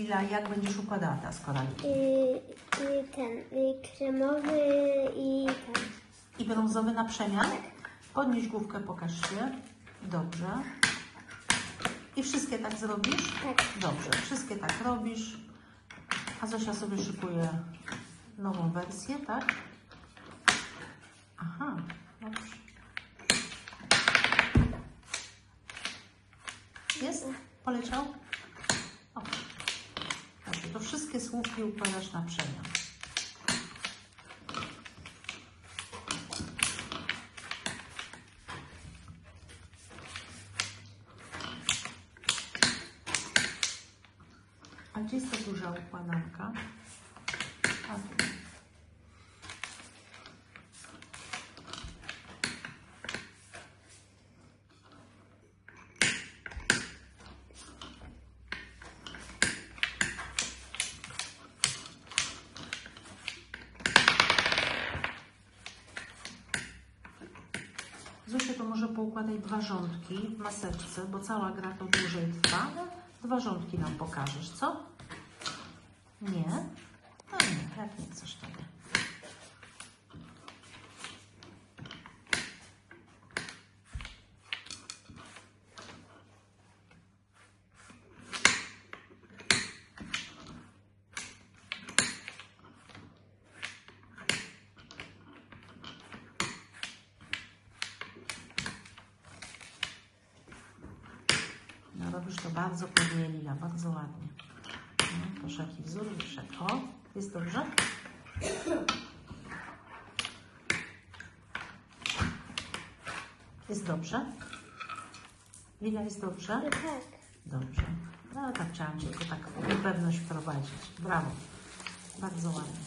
Lila, jak będziesz układała teraz koralik? Y, y, ten, kremowy i ten. I brązowy na przemian? Podnieś główkę, pokaż się. Dobrze. I wszystkie tak zrobisz? Tak. Dobrze, wszystkie tak robisz. A Zosia sobie szykuje nową wersję, tak? Aha, dobrze. Jest? Poleciał? To wszystkie słówki układasz na przemian. A gdzie jest ta duża układanka? A tu. Zosiu, to może poukładaj dwa rządki w maseczce, bo cała gra to dłużej trwa. Dwa rządki nam pokażesz, co? Nie? No nie, jak nie chcesz to nie. No robisz to bardzo powoli, Lila, bardzo ładnie. No, proszę, jaki wzór wyszedł. O, jest dobrze? Jest dobrze? Lila, jest dobrze? No tak. Dobrze. No tak chciałam Cię tylko tak w pewność wprowadzić. Brawo. Bardzo ładnie.